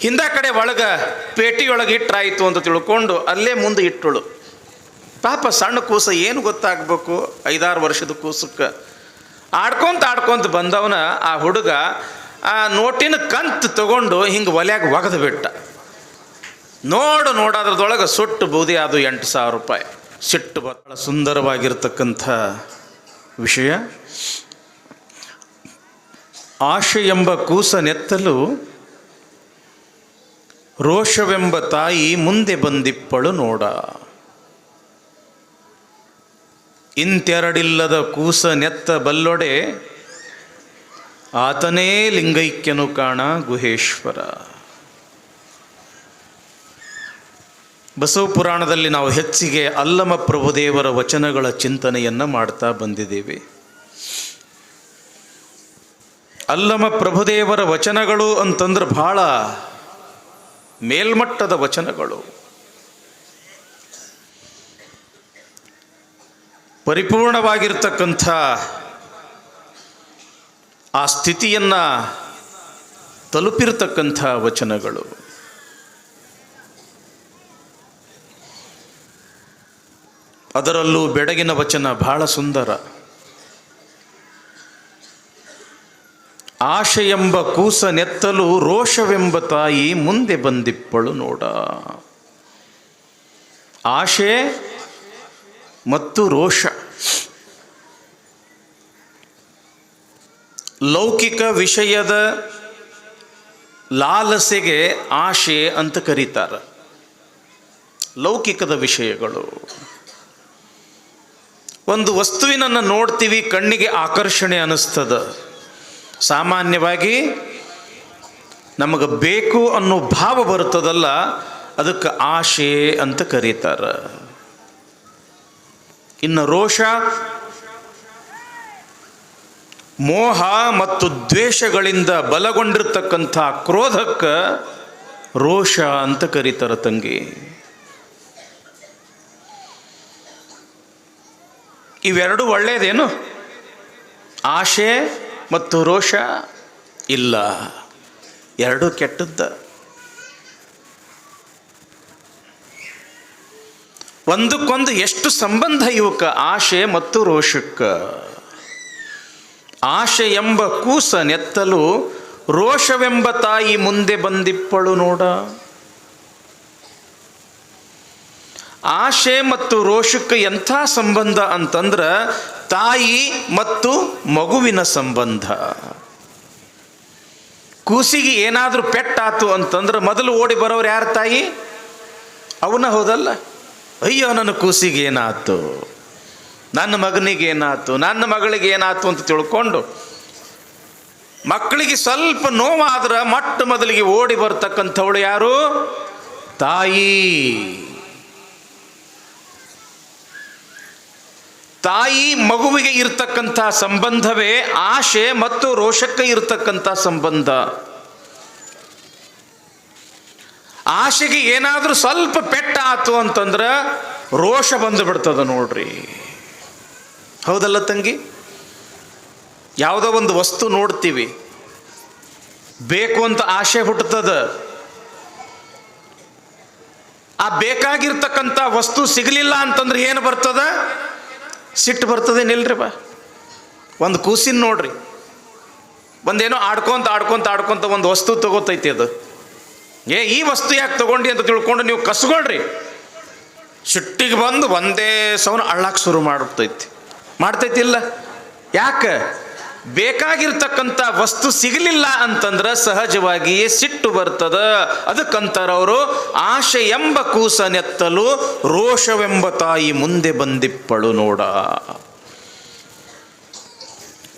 ಹಿಂದ ಕಡೆ ಒಳಗ ಪೇಟಿಯೊಳಗೆ ಇಟ್ಟರಾಯಿತು ಅಂತ ತಿಳ್ಕೊಂಡು ಅಲ್ಲೇ ಮುಂದೆ ಇಟ್ಟಳು. ಪಾಪ ಸಣ್ಣ ಕೂಸ ಏನು ಗೊತ್ತಾಗಬೇಕು? ಐದಾರು ವರ್ಷದ ಕೂಸಕ್ಕೆ. ಆಡ್ಕೊಂತ ಆಡ್ಕೊಂತ ಬಂದವನ ಆ ಹುಡುಗ ಆ ನೋಟಿನ ಕಂತು ತಗೊಂಡು ಹಿಂಗೆ ಒಲ್ಯಾಗ ಒಗೆದು ಬಿಟ್ಟ. ನೋಡು ನೋಡೋದ್ರದೊಳಗೆ ಸುಟ್ಟು ಬೂದಿ ಅದು ಎಂಟು ಸಾವಿರ ರೂಪಾಯಿ. ಸಿಟ್ಟು ಬಹಳ ಸುಂದರವಾಗಿರ್ತಕ್ಕಂಥ ವಿಷಯ. ಆಶೆ ಎಂಬ ಕೂಸ ನೆತ್ತಲು ರೋಷವೆಂಬ ತಾಯಿ ಮುಂದೆ ಬಂದಿಪ್ಪಳು ನೋಡ. ಇಂತೆರಡಿಲ್ಲದ ಕೂಸ ನೆತ್ತ ಬಲ್ಲೊಡೆ, ಆತನೇ ಲಿಂಗೈಕ್ಯನು ಕಾಣ ಗುಹೇಶ್ವರ. ಬಸವ ಪುರಾಣದಲ್ಲಿ ನಾವು ಹೆಚ್ಚಿಗೆ ಅಲ್ಲಮ ಪ್ರಭುದೇವರ ವಚನಗಳ ಚಿಂತನೆಯನ್ನು ಮಾಡ್ತಾ ಬಂದಿದ್ದೀವಿ. ಅಲ್ಲಮ ಪ್ರಭುದೇವರ ವಚನಗಳು ಅಂತಂದ್ರೆ ಬಹಳ ಮೇಲ್ಮಟ್ಟದ ವಚನಗಳು. ಪರಿಪೂರ್ಣವಾಗಿರ್ತಕ್ಕಂಥ ಆ ಸ್ಥಿತಿಯನ್ನು ತಲುಪಿರ್ತಕ್ಕಂಥ ವಚನಗಳು. ಅದರಲ್ಲೂ ಬೆಡಗಿನ ವಚನ ಬಹಳ ಸುಂದರ. ಆಶೆ ಎಂಬ ಕೂಸ ನೆತ್ತಲು ರೋಷವೆಂಬ ತಾಯಿ ಮುಂದೆ ಬಂದಿಪ್ಪಳು ನೋಡ. ಆಶೆ ಮತ್ತು ರೋಷ. ಲೌಕಿಕ ವಿಷಯದ ಲಾಲಸೆಗೆ ಆಶೆ ಅಂತ ಕರೀತಾರೆ. ಲೌಕಿಕದ ವಿಷಯಗಳು. ಒಂದು ವಸ್ತುವಿನನ್ನು ನೋಡ್ತೀವಿ, ಕಣ್ಣಿಗೆ ಆಕರ್ಷಣೆ ಅನ್ನಿಸ್ತದ ಸಾಮಾನ್ಯವಾಗಿ ನಮಗೆ ಬೇಕು ಅನ್ನೋ ಭಾವ ಬರ್ತದಲ್ಲ ಅದಕ್ಕೆ ಆಶೆ ಅಂತ ಕರೀತಾರೆ. ಇನ್ನು ರೋಷ, ಮೋಹ ಮತ್ತು ದ್ವೇಷಗಳಿಂದ ಬಲಗೊಂಡಿರ್ತಕ್ಕಂಥ ಕ್ರೋಧಕ್ಕೆ ರೋಷ ಅಂತ ಕರೀತಾರೆ ತಂಗಿ. ಇವೆರಡು ಒಳ್ಳೆಯದೇನು ಆಶೆ ಮತ್ತು ರೋಷ ಇಲ್ಲ. ಎರಡು ಕೆಟ್ಟದ್ದ. ಒಂದಕ್ಕೊಂದು ಎಷ್ಟು ಸಂಬಂಧ ಇವಕ್ಕೆ ಆಶೆ ಮತ್ತು ರೋಷಕ್ಕೆ. ಆಶೆ ಎಂಬ ಕೂಸ ನೆತ್ತಲು ರೋಷವೆಂಬ ತಾಯಿ ಮುಂದೆ ಬಂದಿಪ್ಪಳು ನೋಡ. ಆಶೆ ಮತ್ತು ರೋಷಕ್ಕೆ ಎಂಥ ಸಂಬಂಧ ಅಂತಂದ್ರೆ ತಾಯಿ ಮತ್ತು ಮಗುವಿನ ಸಂಬಂಧ. ಕೂಸಿಗೆ ಏನಾದರೂ ಪೆಟ್ಟಾತು ಅಂತಂದ್ರೆ ಮೊದಲು ಓಡಿ ಬರೋರು ಯಾರು ತಾಯಿ? ಅವನ ಹೋದಲ್ಲ? ಅಯ್ಯೋ, ನನ್ನ ಕೂಸಿಗೆ ಏನಾಯ್ತು ನನ್ನ ಮಗನಿಗೆ ಏನಾಯ್ತು ನನ್ನ ಮಗಳಿಗೆ ಏನಾಯ್ತು ಅಂತ ತಿಳ್ಕೊಂಡು ಮಕ್ಕಳಿಗೆ ಸ್ವಲ್ಪ ನೋವಾದ್ರೆ ಮೊಟ್ಟ ಮೊದಲಿಗೆ ಓಡಿ ಬರ್ತಕ್ಕಂಥವಳು ಯಾರು? ತಾಯಿ. ತಾಯಿ ಮಗುವಿಗೆ ಇರ್ತಕ್ಕಂಥ ಸಂಬಂಧವೇ ಆಶೆ ಮತ್ತು ರೋಷಕ್ಕೆ ಇರತಕ್ಕಂಥ ಸಂಬಂಧ. ಆಶೆಗೆ ಏನಾದರೂ ಸ್ವಲ್ಪ ಪೆಟ್ಟ ಆತು ಅಂತಂದ್ರೆ ರೋಷ ಬಂದು ಬಿಡ್ತದ ನೋಡ್ರಿ. ಹೌದಲ್ಲ ತಂಗಿ? ಯಾವುದೋ ಒಂದು ವಸ್ತು ನೋಡ್ತೀವಿ. ಬೇಕು ಅಂತ ಆಶೆ ಹುಟ್ಟುತ್ತದ. ಆ ಬೇಕಾಗಿರ್ತಕ್ಕಂಥ ವಸ್ತು ಸಿಗಲಿಲ್ಲ ಅಂತಂದ್ರೆ ಏನು ಬರ್ತದ? ಸಿಟ್ಟು ಬರ್ತದೆ, ನಿಲ್ರಿ ಬಾ. ಒಂದು ಕೂಸಿನ ನೋಡ್ರಿ. ಒಂದೇನೋ ಆಡ್ಕೊಂತ ಆಡ್ಕೊಂತ ಆಡ್ಕೊಂತ ಒಂದು ವಸ್ತು ತಗೋತೈತಿ ಅದು. ಏ, ಈ ವಸ್ತು ಯಾಕೆ ತಗೊಂಡಿ ಅಂತ ತಿಳ್ಕೊಂಡು ನೀವು ಕಸ್ಕೊಳ್ರಿ. ಸಿಟ್ಟಿಗೆ ಬಂದು ಒಂದೇ ಸೌನ ಅಳ್ಳಕ್ಕೆ ಶುರು ಮಾಡ್ತೈತಿ ಮಾಡ್ತೈತಿ ಇಲ್ಲ ಯಾಕೆ? ಬೇಕಾಗಿರ್ತಕ್ಕಂಥ ವಸ್ತು ಸಿಗಲಿಲ್ಲ ಅಂತಂದ್ರೆ ಸಹಜವಾಗಿಯೇ ಸಿಟ್ಟು ಬರ್ತದ. ಅದಕ್ಕಂತಾರ ಅವರು ಆಶೆ ಎಂಬ ಕೂಸ ನೆತ್ತಲು ರೋಷವೆಂಬ ತಾಯಿ ಮುಂದೆ ಬಂದಿಪ್ಪಳು ನೋಡ.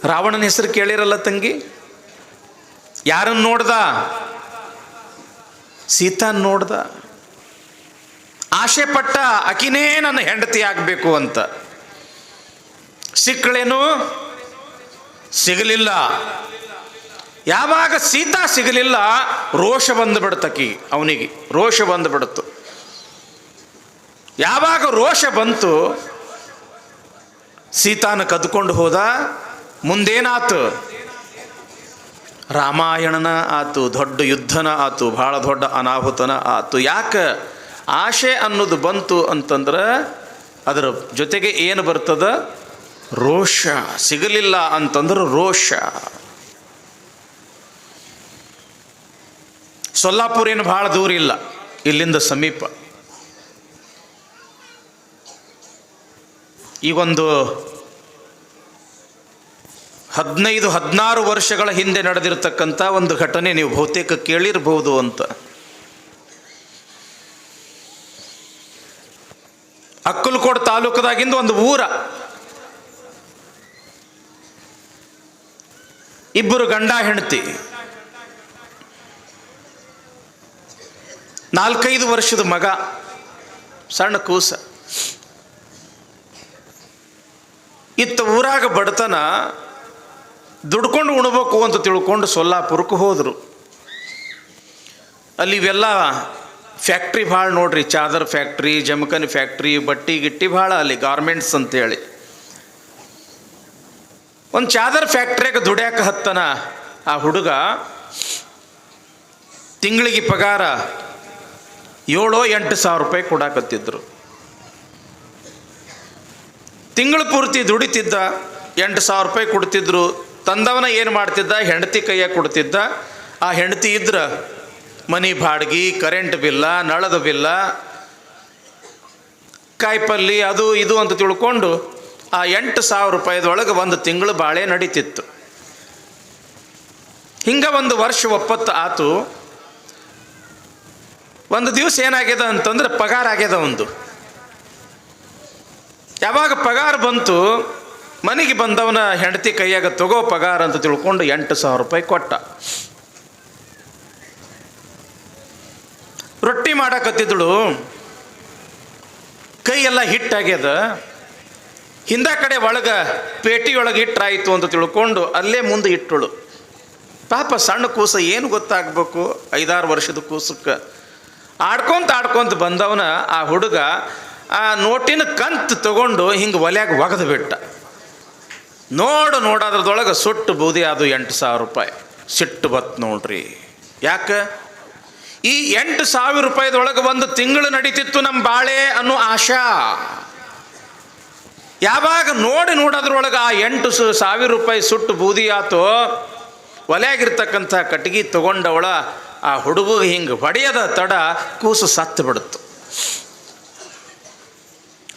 ರಾವಣನ ಹೆಸರು ಕೇಳಿರಲ್ಲ ತಂಗಿ? ಯಾರನ್ನು ನೋಡ್ದ? ಸೀತಾನ್ ನೋಡ್ದ? ಆಶೆ ಪಟ್ಟ ಅಕಿನೇ ನನ್ನ ಹೆಂಡತಿ ಆಗಬೇಕು ಅಂತ. ಸಿಕ್ಕಳೇನು? ಸಿಗಲಿಲ್ಲ. ಯಾವಾಗ ಸೀತಾ ಸಿಗಲಿಲ್ಲ, ರೋಷ ಬಂದು ಬಿಡ್ತಕಿ ಅವನಿಗೆ, ರೋಷ ಬಂದು ಬಿಡ್ತು ಯಾವಾಗ ರೋಷ ಬಂತು, ಸೀತಾನ ಕದ್ಕೊಂಡು ಹೋದ, ಮುಂದೇನಾತು? ರಾಮಾಯಣನ ಆತು, ದೊಡ್ಡ ಯುದ್ಧನ ಆತು, ಭಾಳ ದೊಡ್ಡ ಅನಾಹುತನ ಆತು. ಯಾಕೆ? ಆಶೆ ಅನ್ನೋದು ಬಂತು ಅಂತಂದ್ರೆ, ಅದರ ಜೊತೆಗೆ ಏನು ಬರ್ತದ? ರೋಷ ಸಿಗಲಿಲ್ಲ ಅಂತಂದ್ರೆ ರೋಷ. ಸೊಲ್ಲಾಪುರ ಏನು ಭಾಳ ದೂರ ಇಲ್ಲ, ಇಲ್ಲಿಂದ ಸಮೀಪ. ಈಗೊಂದು ಹದಿನೈದು, ಹದಿನಾರು ವರ್ಷಗಳ ಹಿಂದೆ ನಡೆದಿರ್ತಕ್ಕಂಥ ಒಂದು ಘಟನೆ ನೀವು ಬಹುತೇಕ ಕೇಳಿರ್ಬೋದು ಅಂತ. ಅಕ್ಕಲ್ಕೋಟ್ ತಾಲೂಕದಾಗಿಂದ ಒಂದು ಊರ. ಇಬ್ಬರು ಗಂಡ ಹೆಂಡತಿ. ನಾಲ್ಕೈದು ವರ್ಷದ ಮಗ, ಸಣ್ಣ ಕೂಸ. ಇತ್ತ ಊರಾಗ ಬಡತನ ದುಡ್ಕೊಂಡು ಉಣಬೇಕು ಅಂತ ತಿಳ್ಕೊಂಡು ಸೊಲ್ಲಾಪುರಕ್ಕೆ ಹೋದರು. ಅಲ್ಲಿ ಇವೆಲ್ಲ ಫ್ಯಾಕ್ಟ್ರಿ ಭಾಳ ನೋಡ್ರಿ, ಚಾದರ್ ಫ್ಯಾಕ್ಟ್ರಿ ಜಮಕನ್ ಫ್ಯಾಕ್ಟ್ರಿ, ಬಟ್ಟಿ ಗಿಟ್ಟಿ ಭಾಳ ಅಲ್ಲಿ ಗಾರ್ಮೆಂಟ್ಸ್ ಅಂತೇಳಿ. ಒಂದು ಚಾದರ್ ಫ್ಯಾಕ್ಟ್ರಿಯಾಗ ದುಡ್ಯಾಕ ಹತ್ತನ ಆ ಹುಡುಗ ತಿಂಗಳಿಗೆ ಪಗಾರ ಏಳು ಎಂಟು ಸಾವಿರ ರೂಪಾಯಿ ಕೊಡಾಕತ್ತಿದ್ರು. ತಿಂಗಳು ಪೂರ್ತಿ ದುಡಿತಿದ್ದ, ಎಂಟು ಸಾವಿರ ರೂಪಾಯಿ ಕೊಡ್ತಿದ್ರು. ತಂದವನ ಏನು ಮಾಡ್ತಿದ್ದ? ಹೆಂಡತಿ ಕೈಯಾಗ ಕೊಡ್ತಿದ್ದ. ಆ ಹೆಂಡತಿ ಇದ್ರ, ಮನಿ ಬಾಡ್ಗಿ ಕರೆಂಟ್ ಬಿಲ್ಲ ನಳದ ಬಿಲ್ಲ ಕಾಯಿಪಲ್ಲಿ, ಅದು ಇದು ಅಂತ ತಿಳ್ಕೊಂಡು ಆ ಎಂಟು ಸಾವಿರ ರೂಪಾಯಿದೊಳಗೆ ಒಂದು ತಿಂಗಳು ಬಾಳೆ ನಡೀತಿತ್ತು. ಹಿಂಗೆ ಒಂದು ವರ್ಷ ಒಪ್ಪತ್ತು ಆತು. ಒಂದು ದಿವಸ ಏನಾಗ್ಯದ ಅಂತಂದ್ರೆ ಪಗಾರ ಆಗ್ಯದ ಒಂದು. ಯಾವಾಗ ಪಗಾರ ಬಂತು, ಮನೆಗೆ ಬಂದವನ ಹೆಂಡತಿ ಕೈಯಾಗ ತಗೋ ಪಗಾರ ಅಂತ ತಿಳ್ಕೊಂಡು ಎಂಟು ಸಾವಿರ ರೂಪಾಯಿ ಕೊಟ್ಟ. ರೊಟ್ಟಿ ಮಾಡಕತ್ತಿದ್ದಳು. ಕೈ ಎಲ್ಲ ಹಿಟ್ಟಾಗ್ಯದ ಹಿಂದ ಕಡೆ ಒಳಗ ಪೇಟಿಯೊಳಗೆ ಇಟ್ಟರಾಯಿತು ಅಂತ ತಿಳ್ಕೊಂಡು ಅಲ್ಲೇ ಮುಂದೆ ಇಟ್ಟಳು. ಪಾಪ ಸಣ್ಣ ಕೂಸ ಏನು ಗೊತ್ತಾಗಬೇಕು? ಐದಾರು ವರ್ಷದ ಕೂಸಕ್ಕೆ. ಆಡ್ಕೊಂತ ಆಡ್ಕೊಂತ ಬಂದವನ ಆ ಹುಡುಗ ಆ ನೋಟಿನ ಕಂತು ತಗೊಂಡು ಹಿಂಗೆ ಒಲೆಯಾಗಿ ಒಗೆದು ಬಿಟ್ಟ. ನೋಡು ನೋಡೋದ್ರದೊಳಗೆ ಸುಟ್ಟು ಬೂದಿ ಅದು ಎಂಟು ಸಾವಿರ ರೂಪಾಯಿ. ಸಿಟ್ಟು ಬತ್ ನೋಡ್ರಿ. ಯಾಕೆ? ಈ ಎಂಟು ಸಾವಿರ ರೂಪಾಯಿದೊಳಗೆ ಒಂದು ತಿಂಗಳು ನಡೀತಿತ್ತು ನಮ್ಮ ಬಾಳೆ ಅನ್ನೋ ಆಶಾ. ಯಾವಾಗ ನೋಡಿ ನೋಡೋದ್ರೊಳಗೆ ಆ ಎಂಟು ಸಾವಿರ ರೂಪಾಯಿ ಸುಟ್ಟು ಬೂದಿ ಆತೋ, ಒಲೆಯಾಗಿರ್ತಕ್ಕಂಥ ಕಟ್ಟಿಗೆ ತಗೊಂಡವಳ ಆ ಹುಡುಗ ಹಿಂಗೆ ಹೊಡೆಯದ ತಡ ಕೂಸು ಸತ್ತು ಬಿಡುತ್ತು.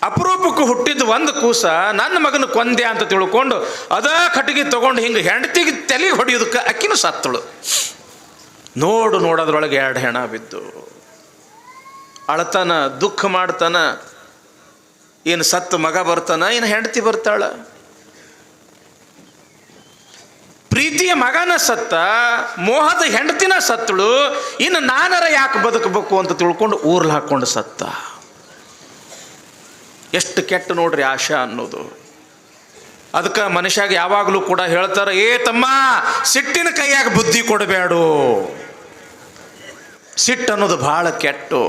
ಅಪರೂಪಕ್ಕೆ ಹುಟ್ಟಿದ ಒಂದು ಕೂಸ ನನ್ನ ಮಗನ ಕೊಂದೆ ಅಂತ ತಿಳ್ಕೊಂಡು ಅದ ಕಟ್ಟಿಗೆ ತಗೊಂಡು ಹಿಂಗೆ ಹೆಂಡತಿಗೆ ತಲೆ ಹೊಡೆಯೋದಕ್ಕೆ ಅಕ್ಕಿನೂ ಸತ್ತಳು. ನೋಡು ನೋಡೋದ್ರೊಳಗೆ ಎರಡು ಹೆಣ ಬಿದ್ದು. ಅಳತನ, ದುಃಖ ಮಾಡ್ತಾನ ಏನು ಸತ್ತು ಮಗ ಬರ್ತಾನ, ಏನು ಹೆಂಡತಿ ಬರ್ತಾಳ? ಪ್ರೀತಿಯ ಮಗನ ಸತ್ತ, ಮೋಹದ ಹೆಂಡತಿನ ಸತ್ತಳು, ಇನ್ನು ನಾನರ ಯಾಕೆ ಬದುಕಬೇಕು ಅಂತ ತಿಳ್ಕೊಂಡು ಊರ್ಲು ಹಾಕ್ಕೊಂಡು ಸತ್ತ. ಎಷ್ಟು ಕೆಟ್ಟ ನೋಡ್ರಿ ಆಶಾ ಅನ್ನೋದು. ಅದಕ್ಕೆ ಮನುಷ್ಯಾಗ ಯಾವಾಗಲೂ ಕೂಡ ಹೇಳ್ತಾರೆ, ಏ ತಮ್ಮ, ಸಿಟ್ಟಿನ ಕೈಯಾಗ ಬುದ್ಧಿ ಕೊಡಬೇಡು ಸಿಟ್ಟು ಅನ್ನೋದು ಭಾಳ ಕೆಟ್ಟು.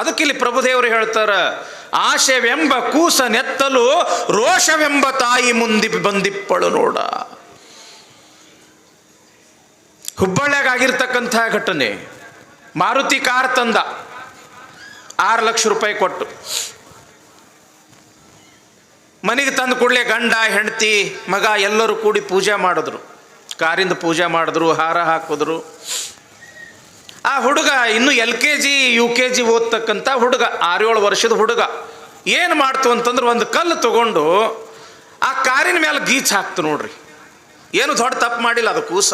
ಅದಕ್ಕೆ ಇಲ್ಲಿ ಪ್ರಭುದೇವರು ಹೇಳ್ತಾರೆ ಆಶೆವೆಂಬ ಕೂಸ ನೆತ್ತಲು ರೋಷವೆಂಬ ತಾಯಿ ಮುಂದಿ ಬಂದಿಪ್ಪಳು ನೋಡ. ಹುಬ್ಬಳ್ಳಿಯಾಗಿರ್ತಕ್ಕಂತಹ ಘಟನೆ. ಮಾರುತಿ ಕಾರ್ ತಂದ. ಆರು ಲಕ್ಷ ರೂಪಾಯಿ ಕೊಟ್ಟು. ಮನೆಗೆ ತಂದು ಕೂಡಲೇ ಗಂಡ, ಹೆಂಡತಿ, ಮಗ ಎಲ್ಲರೂ ಕೂಡಿ ಪೂಜೆ ಮಾಡಿದ್ರು. ಕಾರಿಂದ ಪೂಜೆ ಮಾಡಿದ್ರು, ಹಾರ ಹಾಕಿದ್ರು. ಆ ಹುಡುಗ ಇನ್ನು L K G, U K G ಓದ್ತಕ್ಕಂಥ ಹುಡುಗ ಆರೇಳು ವರ್ಷದ ಹುಡುಗ. ಏನು ಮಾಡ್ತು ಅಂತಂದ್ರೆ ಒಂದು ಕಲ್ಲು ತಗೊಂಡು ಆ ಕಾರಿನ ಮೇಲೆ ಗೀಚ್ ಹಾಕ್ತು ನೋಡ್ರಿ. ಏನು ದೊಡ್ಡ ತಪ್ಪು ಮಾಡಿಲ್ಲ ಅದು ಕೂಸ.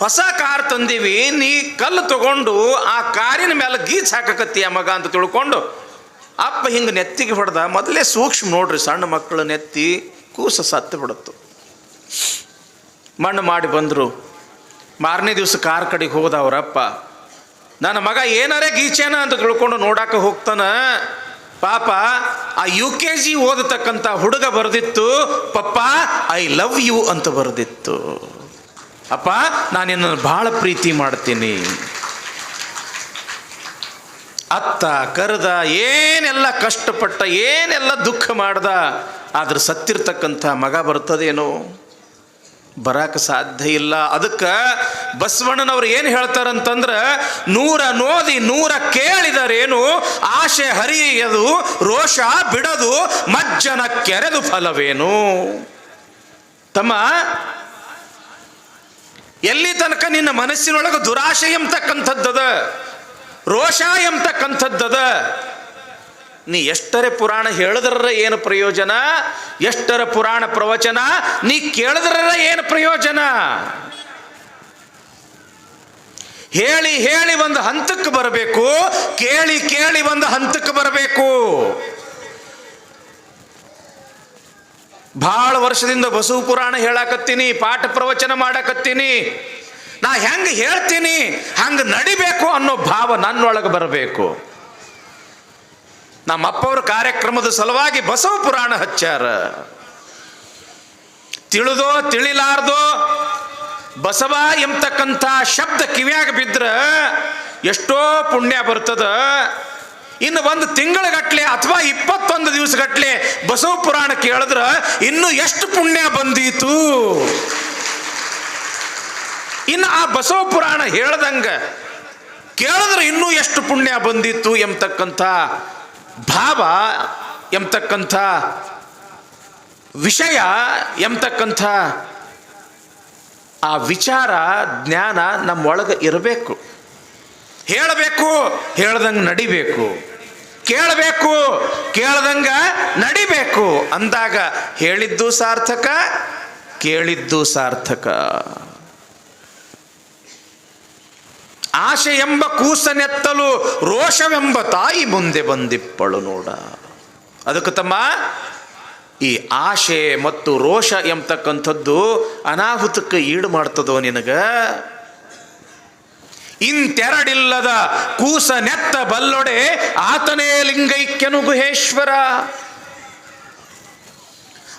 ಹೊಸ ಕಾರ್ ತಂದೀವಿ, ನೀ ಕಲ್ಲು ತಗೊಂಡು ಆ ಕಾರಿನ ಮೇಲೆ ಗೀಚ್ ಹಾಕಕತ್ತೀಯ ಮಗ ಅಂತ ತಿಳ್ಕೊಂಡು ಅಪ್ಪ ಹಿಂಗೆ ನೆತ್ತಿಗೆ ಹೊಡೆದ, ಮೊದಲೇ ಸೂಕ್ಷ್ಮ ನೋಡ್ರಿ ಸಣ್ಣ ಮಕ್ಕಳು ನೆತ್ತಿ ಕೂಸ ಸತ್ತು ಬಿಡುತ್ತು. ಮಣ್ಣು ಮಾಡಿ ಬಂದರು. ಮಾರನೇ ದಿವಸ ಕಾರ್ ಕಡೆಗೆ ಹೋದ ಅವರಪ್ಪ, ನನ್ನ ಮಗ ಏನಾರೇ ಗೀಚೇನ ಅಂತ ತಿಳ್ಕೊಂಡು ನೋಡಕ್ಕೆ ಹೋಗ್ತಾನ. ಪಾಪ, ಆ ಯು ಕೆ ಜಿ ಓದತಕ್ಕಂಥ ಹುಡುಗ ಬರೆದಿತ್ತು. ಪಪ್ಪ ಐ ಲವ್ ಯು ಅಂತ ಬರೆದಿತ್ತು. ಅಪ್ಪ, ನಾನು ಭಾಳ ಪ್ರೀತಿ ಮಾಡ್ತೀನಿ. ಅತ್ತ, ಕರೆದ, ಏನೆಲ್ಲ ಕಷ್ಟಪಟ್ಟ, ಏನೆಲ್ಲ ದುಃಖ ಮಾಡ್ದ, ಆದ್ರೆ ಸತ್ತಿರ್ತಕ್ಕಂಥ ಮಗ ಬರ್ತದೇನೋ. ಬರಾಕ ಸಾಧ್ಯ ಇಲ್ಲ. ಅದಕ್ಕೆ ಬಸವಣ್ಣನವ್ರು ಏನು ಹೇಳ್ತಾರಂತಂದ್ರೆ, ನೂರ ನೋದಿ ನೂರ ಕೇಳಿದರೇನು, ಆಶೆ ಹರಿಯದು, ರೋಷ ಬಿಡದು, ಮಜ್ಜನ ಕೆರೆದು ಫಲವೇನು? ತಮ್ಮ, ಎಲ್ಲಿ ತನಕ ನಿನ್ನ ಮನಸ್ಸಿನೊಳಗೆ ದುರಾಶೆ ಎಂಬತಕ್ಕಂಥದ್ದದ ರೋಷ ಎಂಬತಕ್ಕಂಥದ್ದದ ನೀ ಎಷ್ಟರ ಪುರಾಣ ಹೇಳಿದ್ರರ ಏನು ಪ್ರಯೋಜನ? ಎಷ್ಟರ ಪುರಾಣ ಪ್ರವಚನ? ನೀ ಕೇಳಿದ್ರರ ಏನು ಪ್ರಯೋಜನ? ಹೇಳಿ ಹೇಳಿ ಒಂದು ಹಂತಕ್ಕೆ ಬರಬೇಕು, ಕೇಳಿ ಕೇಳಿ ಒಂದು ಹಂತಕ್ಕೆ ಬರಬೇಕು. ಭಾಳ ವರ್ಷದಿಂದ ಬಸವ ಪುರಾಣ ಹೇಳಾಕತ್ತೀನಿ, ಪಾಠ ಪ್ರವಚನ ಮಾಡಾಕತ್ತೀನಿ. ನಾ ಹೆಂಗೆ ಹೇಳ್ತೀನಿ, ಹಂಗೆ ನಡಿಬೇಕು ಅನ್ನೋ ಭಾವ ನನ್ನೊಳಗೆ ಬರಬೇಕು. ನಮ್ಮ ಅಪ್ಪವ್ರ ಕಾರ್ಯಕ್ರಮದ ಸಲುವಾಗಿ ಬಸವ ಪುರಾಣ ಹಚ್ಚಾರ. ತಿಳಿದೋ ತಿಳಿಲಾರ್ದೋ ಬಸವ ಎಂಬತಕ್ಕಂಥ ಶಬ್ದ ಕಿವಿಯಾಗ ಬಿದ್ರ ಎಷ್ಟೋ ಪುಣ್ಯ ಬರ್ತದ. ಇನ್ನು ಒಂದು ತಿಂಗಳಗಟ್ಲೆ ಅಥವಾ ಇಪ್ಪತ್ತೊಂದು ದಿವಸಗಟ್ಲೆ ಬಸವ ಪುರಾಣ ಕೇಳಿದ್ರೆ ಇನ್ನು ಎಷ್ಟು ಪುಣ್ಯ ಬಂದೀತು. ಇನ್ನು ಆ ಬಸವ ಪುರಾಣ ಹೇಳ್ದಂಗೆ ಕೇಳಿದ್ರೆ ಇನ್ನೂ ಎಷ್ಟು ಪುಣ್ಯ ಬಂದಿತ್ತು ಎಂಬತಕ್ಕಂಥ ಭಾವ ಎಂಬತಕ್ಕಂಥ ವಿಷಯ ಎಂಬತಕ್ಕಂಥ ಆ ವಿಚಾರ, ಜ್ಞಾನ ನಮ್ಮೊಳಗೆ ಇರಬೇಕು. ಹೇಳಬೇಕು, ಹೇಳ್ದಂಗೆ ನಡಿಬೇಕು. ಕೇಳಬೇಕು, ಕೇಳ್ದಂಗೆ ನಡಿಬೇಕು. ಅಂದಾಗ ಹೇಳಿದ್ದು ಸಾರ್ಥಕ, ಕೇಳಿದ್ದು ಸಾರ್ಥಕ. ಆಶೆ ಎಂಬ ಕೂಸನೆತ್ತಲು ರೋಷವೆಂಬ ತಾಯಿ ಮುಂದೆ ಬಂದಿಪ್ಪಳು ನೋಡ. ಅದಕ್ಕೆ ತಮ್ಮ, ಈ ಆಶೆ ಮತ್ತು ರೋಷ ಎಂಬತಕ್ಕಂಥದ್ದು ಅನಾಹುತಕ್ಕೆ ಈಡು ಮಾಡ್ತದೋ ನಿನಗ? ಇಂತೆರಡಿಲ್ಲದ ಕೂಸ ನೆತ್ತ ಬಲ್ಲೊಡೆ ಆತನೇ ಲಿಂಗೈಕ್ಯನು ಗುಹೇಶ್ವರ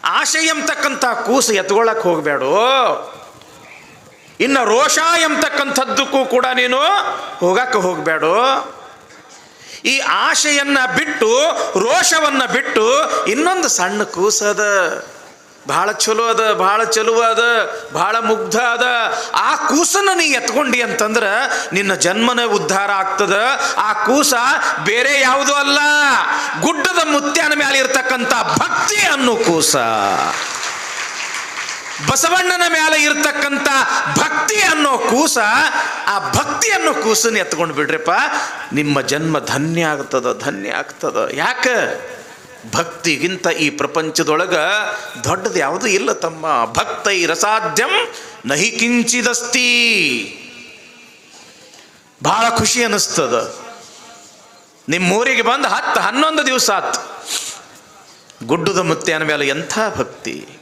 ಆಶೆ ಎಂಬತಕ್ಕಂಥ ಕೂಸ ಎತ್ಕೊಳ್ಳಕ್ ಹೋಗ್ಬೇಡು? ಇನ್ನು ರೋಷ ಎಂಬತಕ್ಕಂಥದ್ದಕ್ಕೂ ಕೂಡ ನೀನು ಹೋಗಕ್ಕೆ ಹೋಗಬೇಡು. ಈ ಆಶೆಯನ್ನು ಬಿಟ್ಟು, ರೋಷವನ್ನ ಬಿಟ್ಟು ಇನ್ನೊಂದು ಸಣ್ಣ ಕೂಸದ ಬಹಳ ಚಲೋ ಅದ ಬಹಳ ಚಲೋ ಅದ ಬಹಳ ಮುಗ್ಧ ಅದ. ಆ ಕೂಸನ್ನು ನೀ ಎತ್ಕೊಂಡಿ ಅಂತಂದ್ರೆ ನಿನ್ನ ಜನ್ಮನ ಉದ್ಧಾರ ಆಗ್ತದ. ಆ ಕೂಸ ಬೇರೆ ಯಾವುದೂ ಅಲ್ಲ. ಗುಡ್ಡದ ಮುತ್ಯಾನ ಮೇಲೆ ಇರ್ತಕ್ಕಂಥ ಭಕ್ತಿ ಅನ್ನೋ ಕೂಸ. ಬಸವಣ್ಣನ ಮೇಲೆ ಇರ್ತಕ್ಕಂಥ ಭಕ್ತಿ ಅನ್ನೋ ಕೂಸ, ಆ ಭಕ್ತಿ ಅನ್ನೋ ಕೂಸನ್ನ ಎತ್ಕೊಂಡು ಬಿಡ್ರಿಪ್ಪ, ನಿಮ್ಮ ಜನ್ಮ ಧನ್ಯ ಆಗ್ತದ ಧನ್ಯ ಆಗ್ತದ. ಯಾಕೆ? ಭಕ್ತಿಗಿಂತ ಈ ಪ್ರಪಂಚದೊಳಗೆ ದೊಡ್ಡದು ಯಾವುದು ಇಲ್ಲ ತಮ್ಮ. ಭಕ್ತೈ ರಸಾಧ್ಯಂ ನಹಿ ಕಿಂಚಿದಸ್ತಿ. ಬಹಳ ಖುಷಿ ಅನ್ನಿಸ್ತದ ನಿಮ್ಮೂರಿಗೆ ಬಂದು ಹತ್ತು ಹನ್ನೊಂದು ದಿವಸ ಆತು. ಗುಡ್ಡದ ಮುತ್ಯಾನ ಮೇಲೆ ಎಂಥ ಭಕ್ತಿ.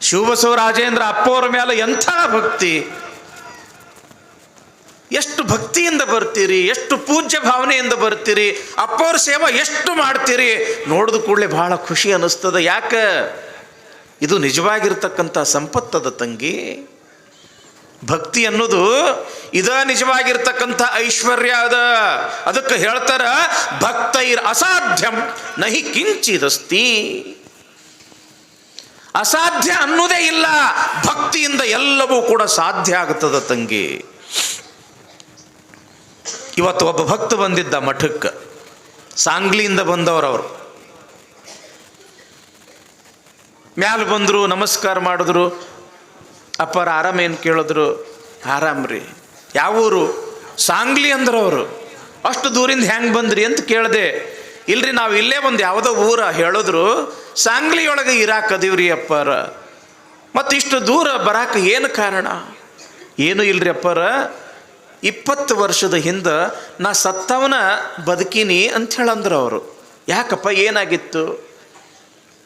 ಶಿವಬಸವ ರಾಜೇಂದ್ರ ಅಪ್ಪವ್ರ ಮೇಲೆ ಎಂಥ ಭಕ್ತಿ? ಎಷ್ಟು ಭಕ್ತಿಯಿಂದ ಬರ್ತೀರಿ, ಎಷ್ಟು ಪೂಜ್ಯ ಭಾವನೆಯಿಂದ ಬರ್ತೀರಿ ಅಪ್ಪವ್ರ ಸೇವಾ ಎಷ್ಟು ಮಾಡ್ತೀರಿ? ನೋಡಿದ ಕೂಡಲೇ ಬಹಳ ಖುಷಿ ಅನ್ನಿಸ್ತದ. ಯಾಕೆ? ಇದು ನಿಜವಾಗಿರ್ತಕ್ಕಂಥ ಸಂಪತ್ತದ ತಂಗಿ. ಭಕ್ತಿ ಅನ್ನೋದು ಇದ ನಿಜವಾಗಿರ್ತಕ್ಕಂಥ ಐಶ್ವರ್ಯ ಅದ. ಅದಕ್ಕೆ ಹೇಳ್ತಾರ, ಭಕ್ತೈರ್ ಅಸಾಧ್ಯಂ, ನಹಿ ಕಿಂಚಿದಸ್ತಿ. ಅಸಾಧ್ಯ ಅನ್ನೋದೇ ಇಲ್ಲ. ಭಕ್ತಿಯಿಂದ ಎಲ್ಲವೂ ಕೂಡ ಸಾಧ್ಯ ಆಗ್ತದ ತಂಗಿ. ಇವತ್ತು ಒಬ್ಬ ಭಕ್ತ ಬಂದಿದ್ದ ಮಠಕ್ಕೆ. ಸಾಂಗ್ಲಿಯಿಂದ ಬಂದವರವರು ಮ್ಯಾಲ ಬಂದರು, ನಮಸ್ಕಾರ ಮಾಡಿದ್ರು. ಅಪ್ಪರ ಆರಾಮೇನು ಕೇಳಿದ್ರು? ಆರಾಮ್ರಿ ಯಾವ ಊರು? ಸಾಂಗ್ಲಿ ಅಂದ್ರವರು ಅಷ್ಟು ದೂರಿಂದ ಹೆಂಗೆ ಬಂದ್ರಿ? ಅಂತ ಕೇಳಿದೆ. ಇಲ್ರಿ, ನಾವು ಇಲ್ಲೇ ಒಂದು ಯಾವುದೋ ಊರ ಹೇಳಿದ್ರು. ಸಾಂಗ್ಲಿಯೊಳಗೆ ಇರಾಕದೀವ್ರಿ ಅಪ್ಪರ. ಮತ್ತಿಷ್ಟು ದೂರ ಬರಾಕ ಏನು ಕಾರಣ? ಏನು ಇಲ್ರಿ ಅಪ್ಪರ? ಇಪ್ಪತ್ತು ವರ್ಷದ ಹಿಂದೆ ನಾ ಸತ್ತವನ ಬದುಕಿನಿ ಅಂತ ಹೇಳಂದ್ರು ಅವರು. ಯಾಕಪ್ಪ ಏನಾಗಿತ್ತು?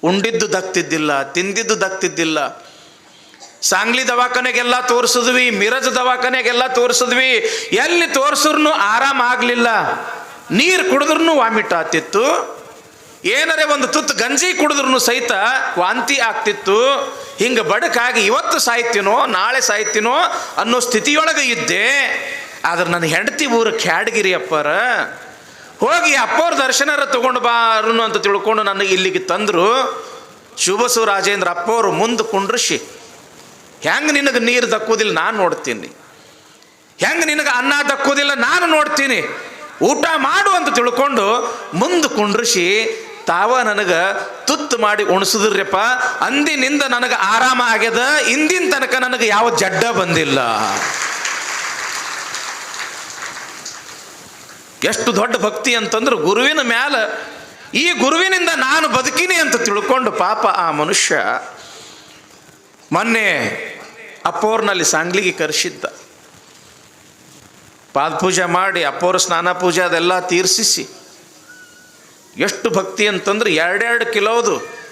ಉಂಡಿದ್ದು ದಕ್ತಿದ್ದಿಲ್ಲ, ತಿಂದಿದ್ದು ದಕ್ತಿದ್ದಿಲ್ಲ. ಸಾಂಗ್ಲಿ ದವಾಖಾನೆಗೆಲ್ಲ ತೋರಿಸಿದ್ವಿ, ಮಿರಜ್ ದವಾಖಾನೆಗೆಲ್ಲ ತೋರಿಸಿದ್ವಿ. ಎಲ್ಲಿ ತೋರಿಸಿದ್ರು ಆರಾಮ ಆಗಲಿಲ್ಲ ನೀರು ಕುಡಿದ್ರೂ ವಾಮಿಟ್ ಆಗ್ತಿತ್ತು. ಏನರೇ ಒಂದು ತುತ್ತು ಗಂಜಿ ಕುಡಿದ್ರೂ ಸಹಿತ ವಾಂತಿ ಆಗ್ತಿತ್ತು, ಹಿಂಗೆ ಬಡಕಾಗಿ ಇವತ್ತು ಸಾಯ್ತೀನೋ, ನಾಳೆ ಸಾಯ್ತೀನೋ ಅನ್ನೋ ಸ್ಥಿತಿಯೊಳಗೆ ಇದ್ದೆ. ಆದ್ರೆ ನನ್ನ ಹೆಂಡತಿ ಊರು ಕ್ಯಾಡಗಿರಿ ಅಪ್ಪರ ಹೋಗಿ ಅಪ್ಪವ್ರ ದರ್ಶನರ ತಗೊಂಡು ಬಾರುನು ಅಂತ ತಿಳ್ಕೊಂಡು ನನಗೆ ಇಲ್ಲಿಗೆ ತಂದರು. ಶುಭಸು ರಾಜೇಂದ್ರ, ಅಪ್ಪವರು ಮುಂದೆ ಕುಂಡ್ರಿಸಿ. ಹೆಂಗೆ ನಿನಗೆ ನೀರು ದಕ್ಕುವುದಿಲ್ಲ ನಾನು ನೋಡ್ತೀನಿ. ಹೆಂಗೆ ನಿನಗೆ ಅನ್ನ ದಕ್ಕುವುದಿಲ್ಲ ನಾನು ನೋಡ್ತೀನಿ. ಊಟ ಮಾಡು ಅಂತ ತಿಳ್ಕೊಂಡು ಮುಂದೆ ಕುಂಡ್ರಿಸಿ ತಾವ ನನಗೆ ತುತ್ತು ಮಾಡಿ ಉಣಿಸಿದ್ರಪ್ಪ, ಅಂದಿನಿಂದ ನನಗೆ ಆರಾಮ ಆಗ್ಯದ, ಇಂದಿನ ತನಕ ನನಗೆ ಯಾವ ಜಡ್ಡ ಬಂದಿಲ್ಲ. ಎಷ್ಟು ದೊಡ್ಡ ಭಕ್ತಿ ಅಂತಂದ್ರೆ ಗುರುವಿನ ಮ್ಯಾಲ, ಈ ಗುರುವಿನಿಂದ ನಾನು ಬದುಕಿನಿ ಅಂತ ತಿಳ್ಕೊಂಡು ಪಾಪ ಆ ಮನುಷ್ಯ ಮೊನ್ನೆ ಅಪ್ಪೋರ್ನಲ್ಲಿ ಸಾಂಗ್ಲಿಗೆ ಕರೆಸಿದ್ದ. ಪಾದಪೂಜೆ ಮಾಡಿ ಅಪ್ಪೋರ ಸ್ನಾನ ಪೂಜೆ ಅದೆಲ್ಲ ತೀರ್ಸಿಸಿ. ಎಷ್ಟು ಭಕ್ತಿ ಅಂತಂದ್ರೆ ಎರಡೆರಡು ಕಿಲೋದು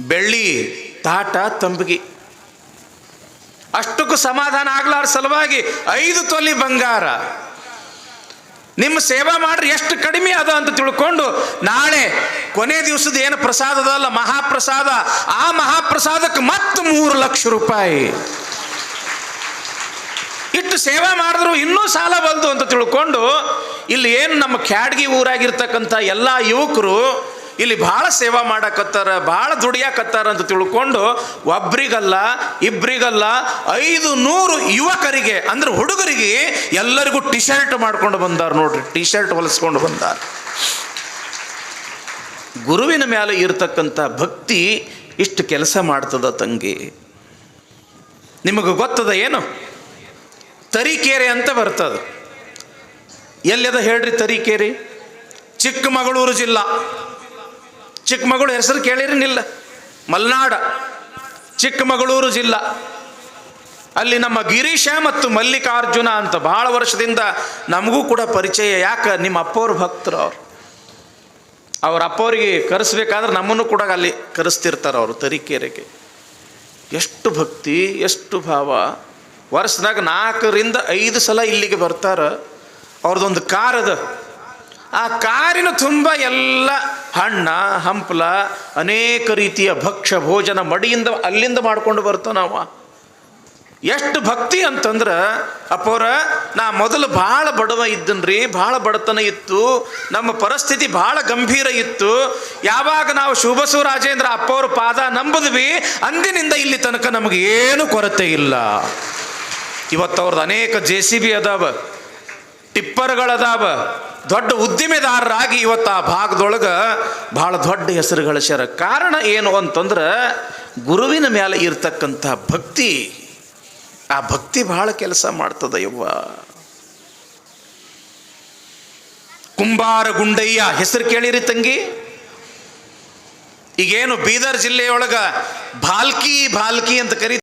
ಬೆಳ್ಳಿ, ತಾಟ, ತಂಬಿಗೆ. ಅಷ್ಟಕ್ಕೂ ಸಮಾಧಾನ ಆಗ್ಲಾರ ಸಲುವಾಗಿ ಐದು ತೊಲಿ ಬಂಗಾರ. ನಿಮ್ಮ ಸೇವಾ ಮಾಡ್ರಿ, ಎಷ್ಟು ಕಡಿಮೆ ಅದ ಅಂತ ತಿಳ್ಕೊಂಡು ನಾಳೆ ಕೊನೆ ದಿವಸದ ಏನು ಪ್ರಸಾದ ಅಲ್ಲ, ಮಹಾಪ್ರಸಾದ, ಆ ಮಹಾಪ್ರಸಾದಕ್ಕೆ ಮತ್ತೆ ಮೂರು ಲಕ್ಷ ರೂಪಾಯಿ. ಇಟ್ಟು ಸೇವಾ ಮಾಡಿದ್ರು ಇನ್ನೂ ಸಾಲ ಬಂತು ಅಂತ ತಿಳ್ಕೊಂಡು ಇಲ್ಲಿ ಏನು ನಮ್ಮ ಕ್ಯಾಡ್ಗಿ ಊರಾಗಿರ್ತಕ್ಕಂಥ ಎಲ್ಲ ಯುವಕರು ಇಲ್ಲಿ ಭಾಳ ಸೇವಾ ಮಾಡಕತ್ತಾರ, ಭಾಳ ದುಡಿಯಾಕತ್ತಾರ ಅಂತ ತಿಳ್ಕೊಂಡು ಒಬ್ರಿಗಲ್ಲ, ಇಬ್ರಿಗಲ್ಲ ಐದು ನೂರು ಯುವಕರಿಗೆ, ಅಂದ್ರೆ ಹುಡುಗರಿಗೆ ಎಲ್ಲರಿಗೂ ಟಿ ಶರ್ಟ್ ಮಾಡ್ಕೊಂಡು ಬಂದಾರ ನೋಡ್ರಿ ಟಿ ಶರ್ಟ್ ಹೊಲಿಸ್ಕೊಂಡು ಬಂದಾರ. ಗುರುವಿನ ಮೇಲೆ ಇರತಕ್ಕಂಥ ಭಕ್ತಿ ಇಷ್ಟು ಕೆಲಸ ಮಾಡ್ತದ ತಂಗಿ. ನಿಮಗೆ ಗೊತ್ತದ ಏನು? ತರೀಕೆರೆ ಅಂತ ಬರ್ತದೆ. ಎಲ್ಲಿದ ಹೇಳ್ರಿ ತರೀಕೆರೆ ಚಿಕ್ಕಮಗಳೂರು ಜಿಲ್ಲಾ. ಚಿಕ್ಕಮಗಳೂರು ಹೆಸರು ಕೇಳಿರಿ ನಿಲ್ಲ. ಮಲ್ನಾಡ, ಚಿಕ್ಕಮಗಳೂರು ಜಿಲ್ಲಾ. ಅಲ್ಲಿ ನಮ್ಮ ಗಿರೀಶ ಮತ್ತು ಮಲ್ಲಿಕಾರ್ಜುನ ಅಂತ ಭಾಳ ವರ್ಷದಿಂದ ನಮಗೂ ಕೂಡ ಪರಿಚಯ. ಯಾಕೆ? ನಿಮ್ಮ ಅಪ್ಪವ್ರ ಭಕ್ತರು ಅವ್ರು. ಅವ್ರ ಅಪ್ಪವ್ರಿಗೆ ಕರೆಸ್ಬೇಕಾದ್ರೆ ನಮ್ಮನ್ನು ಕೂಡ ಅಲ್ಲಿ ಕರೆಸ್ತಿರ್ತಾರೆ ಅವರು ತರೀಕೆರೆಗೆ ಎಷ್ಟು ಭಕ್ತಿ, ಎಷ್ಟು ಭಾವ. ವರ್ಷದಾಗ ನಾಲ್ಕರಿಂದ ಐದು ಸಲ ಇಲ್ಲಿಗೆ ಬರ್ತಾರ. ಅವ್ರದ್ದೊಂದು ಕಾರ್ ಅದು ಆ ಕಾರಿನ ತುಂಬ ಎಲ್ಲ ಹಣ್ಣ, ಹಂಪಲ, ಅನೇಕ ರೀತಿಯ ಭಕ್ಷ್ಯ ಭೋಜನ ಮಡಿಯಿಂದ ಅಲ್ಲಿಂದ ಮಾಡ್ಕೊಂಡು ನಾವು. ಎಷ್ಟು ಭಕ್ತಿ ಅಂತಂದ್ರೆ ಅಪ್ಪವ್ರ ನಾ ಮೊದಲು ಭಾಳ ಬಡವ ಇದ್ದನ್ರಿ ಭಾಳ ಬಡತನ ಇತ್ತು, ನಮ್ಮ ಪರಿಸ್ಥಿತಿ ಭಾಳ ಗಂಭೀರ ಇತ್ತು. ಯಾವಾಗ ನಾವು ಶುಭಸು ರಾಜೇಂದ್ರ ಅಪ್ಪವ್ರ ಪಾದ ನಂಬಿದ್ವಿ, ಅಂದಿನಿಂದ ಇಲ್ಲಿ ತನಕ ನಮಗೆ ಏನು ಕೊರತೆ ಇಲ್ಲ. ಇವತ್ತು ಅವ್ರದ್ದು ಅನೇಕ ಜೆ ಸಿ ಬಿ ಅದಾವ. ಟಿಪ್ಪರ್ಗಳದಾವ. ದೊಡ್ಡ ಉದ್ದಿಮೆದಾರರಾಗಿ ಇವತ್ತು ಆ ಭಾಗದೊಳಗೆ ಭಾಳ ದೊಡ್ಡ ಹೆಸರು ಗಳಿಸ್ಯಾರ. ಕಾರಣ ಏನು ಅಂತಂದ್ರೆ ಗುರುವಿನ ಮೇಲೆ ಇರ್ತಕ್ಕಂಥ ಭಕ್ತಿ. ಆ ಭಕ್ತಿ ಬಹಳ ಕೆಲಸ ಮಾಡ್ತದ ಯವ್ವ. ಕುಂಬಾರ ಗುಂಡಯ್ಯ ಹೆಸರು ಕೇಳಿರಿ ತಂಗಿ. ಈಗೇನು ಬೀದರ್ ಜಿಲ್ಲೆಯೊಳಗ ಭಾಲ್ಕಿ ಭಾಲ್ಕಿ ಅಂತ ಕರಿ